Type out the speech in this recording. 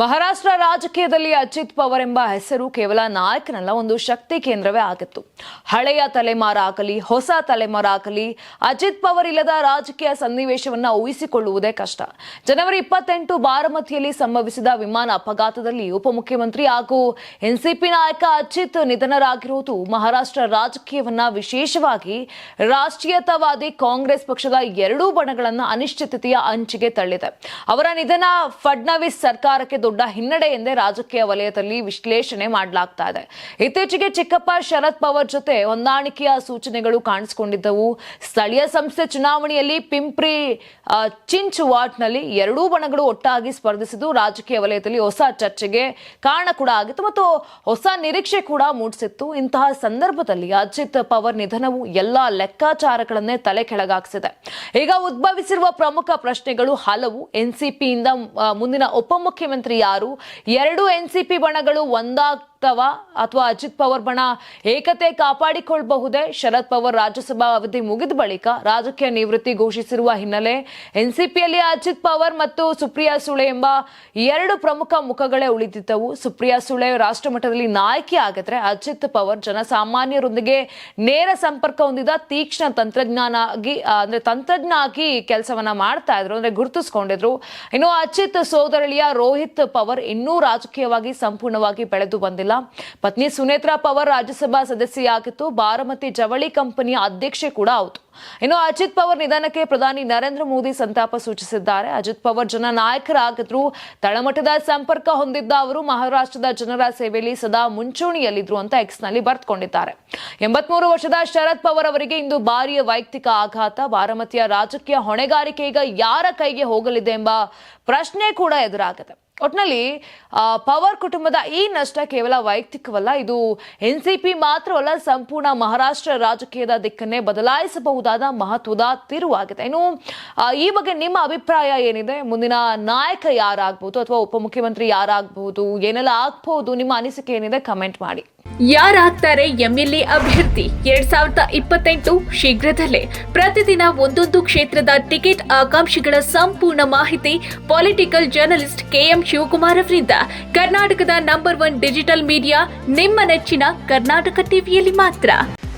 ಮಹಾರಾಷ್ಟ್ರ ರಾಜಕೀಯದಲ್ಲಿ ಅಜಿತ್ ಪವರ್ ಎಂಬ ಹೆಸರು ಕೇವಲ ನಾಯಕನಲ್ಲ, ಒಂದು ಶಕ್ತಿ ಕೇಂದ್ರವೇ ಆಗಿತ್ತು. ಹಳೆಯ ತಲೆಮಾರಾಗಲಿ, ಹೊಸ ತಲೆಮಾರಾಗಲಿ, ಅಜಿತ್ ಪವರ್ ಇಲ್ಲದ ರಾಜಕೀಯ ಸನ್ನಿವೇಶವನ್ನ ಊಹಿಸಿಕೊಳ್ಳುವುದೇ ಕಷ್ಟ. ಜನವರಿ ಇಪ್ಪತ್ತೆಂಟು ಬಾರಮತಿಯಲ್ಲಿ ಸಂಭವಿಸಿದ ವಿಮಾನ ಅಪಘಾತದಲ್ಲಿ ಉಪಮುಖ್ಯಮಂತ್ರಿ ಹಾಗೂ ಎನ್ಸಿಪಿ ನಾಯಕ ಅಜಿತ್ ನಿಧನರಾಗಿರುವುದು ಮಹಾರಾಷ್ಟ್ರ ರಾಜಕೀಯವನ್ನ ವಿಶೇಷವಾಗಿ ರಾಷ್ಟ್ರೀಯತಾವಾದಿ ಕಾಂಗ್ರೆಸ್ ಪಕ್ಷದ ಎರಡೂ ಬಣಗಳನ್ನು ಅನಿಶ್ಚಿತತೆಯ ಅಂಚಿಗೆ ತಳ್ಳಿದೆ. ಅವರ ನಿಧನ ಫಡ್ನವೀಸ್ ಸರ್ಕಾರಕ್ಕೆ ದೊಡ್ಡ ಹಿನ್ನಡೆ ಎಂದೇ ರಾಜಕೀಯ ವಲಯದಲ್ಲಿ ವಿಶ್ಲೇಷಣೆ ಮಾಡಲಾಗ್ತಾ ಇದೆ. ಇತ್ತೀಚೆಗೆ ಚಿಕ್ಕಪ್ಪ ಶರದ್ ಪವಾರ್ ಜೊತೆ ಹೊಂದಾಣಿಕೆಯ ಸೂಚನೆಗಳು ಕಾಣಿಸಿಕೊಂಡಿದ್ದವು. ಸ್ಥಳೀಯ ಸಂಸ್ಥೆ ಚುನಾವಣೆಯಲ್ಲಿ ಪಿಂಪ್ರಿ ಚಿಂಚ್ ವಾರ್ಡ್ನಲ್ಲಿ ಎರಡೂ ಬಣಗಳು ಒಟ್ಟಾಗಿ ಸ್ಪರ್ಧಿಸಿದ್ದು ರಾಜಕೀಯ ವಲಯದಲ್ಲಿ ಹೊಸ ಚರ್ಚೆಗೆ ಕಾರಣ ಕೂಡ ಆಗಿತ್ತು ಮತ್ತು ಹೊಸ ನಿರೀಕ್ಷೆ ಕೂಡ ಮೂಡಿಸಿತ್ತು. ಇಂತಹ ಸಂದರ್ಭದಲ್ಲಿ ಅಜಿತ್ ಪವಾರ್ ನಿಧನವು ಎಲ್ಲಾ ಲೆಕ್ಕಾಚಾರಗಳನ್ನೇ ತಲೆ ಕೆಳಗಾಗಿಸಿದೆ ಈಗ ಉದ್ಭವಿಸಿರುವ ಪ್ರಮುಖ ಪ್ರಶ್ನೆಗಳು ಹಲವು. ಎನ್ಸಿಪಿಯಿಂದ ಮುಂದಿನ ಉಪಮುಖ್ಯಮಂತ್ರಿ ಯಾರು? ಎರಡು ಎನ್ಸಿಪಿ ಬಣಗಳು ಒಂದಾಗ್ತವ ಅಥವಾ ಅಜಿತ್ ಪವಾರ್ ಬಣ ಏಕತೆ ಕಾಪಾಡಿಕೊಳ್ಳಬಹುದೇ ಶರದ್ ಪವಾರ್ ರಾಜ್ಯಸಭಾ ಅವಧಿ ಮುಗಿದ ಬಳಿಕ ರಾಜಕೀಯ ನಿವೃತ್ತಿ ಘೋಷಿಸಿರುವ ಹಿನ್ನೆಲೆ ಎನ್ಸಿಪಿಯಲ್ಲಿ ಅಜಿತ್ ಪವಾರ್ ಮತ್ತು ಸುಪ್ರಿಯಾ ಸುಳೆ ಎಂಬ ಎರಡು ಪ್ರಮುಖ ಮುಖಗಳೇ ಉಳಿದಿದ್ದವು. ಸುಪ್ರಿಯಾ ಸುಳೆ ರಾಷ್ಟ್ರಮಟ್ಟದಲ್ಲಿ ನಾಯಕಿ ಆಗಿದ್ರೆ ಅಜಿತ್ ಪವಾರ್ ಜನಸಾಮಾನ್ಯರೊಂದಿಗೆ ನೇರ ಸಂಪರ್ಕ ಹೊಂದಿದ ತೀಕ್ಷ್ಣ ತಂತ್ರಜ್ಞಾನ ಆಗಿ ಅಂದ್ರೆ ತಂತ್ರಜ್ಞ ಆಗಿ ಕೆಲಸವನ್ನ ಮಾಡ್ತಾ ಇದ್ರು ಅಂದ್ರೆ ಗುರುತಿಸ್ಕೊಂಡಿದ್ರು. ಇನ್ನು ಅಜಿತ್ ಸೋದರಳಿಯ ರೋಹಿತ್ ಪವರ್ ಇನ್ನೂ ರಾಜಕೀಯವಾಗಿ ಸಂಪೂರ್ಣವಾಗಿ ಬೆಳೆದು ಬಂದಿಲ್ಲ. ಪತ್ನಿ ಸುನೇತ್ರಾ ಪವರ್ ರಾಜ್ಯಸಭಾ ಸದಸ್ಯೆಯಾಗಿತ್ತು ಬಾರಮತಿ ಜವಳಿ ಕಂಪನಿಯ ಅಧ್ಯಕ್ಷೆ ಕೂಡ ಹೌದು. ಇನ್ನು ಅಜಿತ್ ಪವರ್ ನಿಧನಕ್ಕೆ ಪ್ರಧಾನಿ ನರೇಂದ್ರ ಮೋದಿ ಸಂತಾಪ ಸೂಚಿಸಿದ್ದಾರೆ. ಅಜಿತ್ ಪವರ್ ಜನ ನಾಯಕರಾಗಿದ್ರು, ತಳಮಟ್ಟದ ಸಂಪರ್ಕ ಹೊಂದಿದ್ದ ಅವರು ಮಹಾರಾಷ್ಟ್ರದ ಜನರ ಸೇವೆಯಲ್ಲಿ ಸದಾ ಮುಂಚೂಣಿಯಲ್ಲಿದ್ರು ಅಂತ ಎಕ್ಸ್ನಲ್ಲಿ ಬರೆದುಕೊಂಡಿದ್ದಾರೆ. ಎಂಬತ್ಮೂರು ವರ್ಷದ ಶರದ್ ಪವರ್ ಅವರಿಗೆ ಇಂದು ಭಾರಿಯ ವೈಯಕ್ತಿಕ ಆಘಾತ. ಬಾರಾಮತಿಯ ರಾಜಕೀಯ ಹೊಣೆಗಾರಿಕೆ ಈಗ ಯಾರ ಕೈಗೆ ಹೋಗಲಿದೆ ಎಂಬ ಪ್ರಶ್ನೆ ಕೂಡ ಎದುರಾಗಿದೆ. ಒಟ್ನಲ್ಲಿ ಪವರ್ ಕುಟುಂಬದ ಈ ನಷ್ಟ ಕೇವಲ ವೈಯಕ್ತಿಕವಲ್ಲ, ಇದು ಎನ್ಸಿಪಿ ಮಾತ್ರವಲ್ಲ, ಸಂಪೂರ್ಣ ಮಹಾರಾಷ್ಟ್ರ ರಾಜಕೀಯದ ದಿಕ್ಕನ್ನೇ ಬದಲಾಯಿಸಬಹುದಾದ ಮಹತ್ವದ ತಿರುವಾಗಿದೆ. ಇನ್ನು ಈ ಬಗ್ಗೆ ನಿಮ್ಮ ಅಭಿಪ್ರಾಯ ಏನಿದೆ? ಮುಂದಿನ ನಾಯಕ ಯಾರಾಗಬಹುದು ಅಥವಾ ಉಪಮುಖ್ಯಮಂತ್ರಿ ಯಾರಾಗಬಹುದು ಏನೆಲ್ಲ ಆಗ್ಬಹುದು ನಿಮ್ಮ ಅನಿಸಿಕೆ ಏನಿದೆ? ಕಮೆಂಟ್ ಮಾಡಿ. ಯಾರಾಗ್ತಾರೆ ಎಂಎಲ್ಎ ಅಭ್ಯರ್ಥಿ? ಎರಡ್ ಸಾವಿರದ ಇಪ್ಪತ್ತೆಂಟು ಶೀಘ್ರದಲ್ಲೇ. ಪ್ರತಿದಿನ ಒಂದೊಂದು ಕ್ಷೇತ್ರದ ಟಿಕೆಟ್ ಆಕಾಂಕ್ಷಿಗಳ ಸಂಪೂರ್ಣ ಮಾಹಿತಿ ಪೊಲಿಟಿಕಲ್ ಜರ್ನಲಿಸ್ಟ್ ಕೆಎಂ ಶಿವಕುಮಾರ್ ಅವರಿಂದ. ಕರ್ನಾಟಕದ ನಂಬರ್ ಒನ್ ಡಿಜಿಟಲ್ ಮೀಡಿಯಾ ನಿಮ್ಮ ನೆಚ್ಚಿನ ಕರ್ನಾಟಕ ಟಿವಿಯಲ್ಲಿ ಮಾತ್ರ.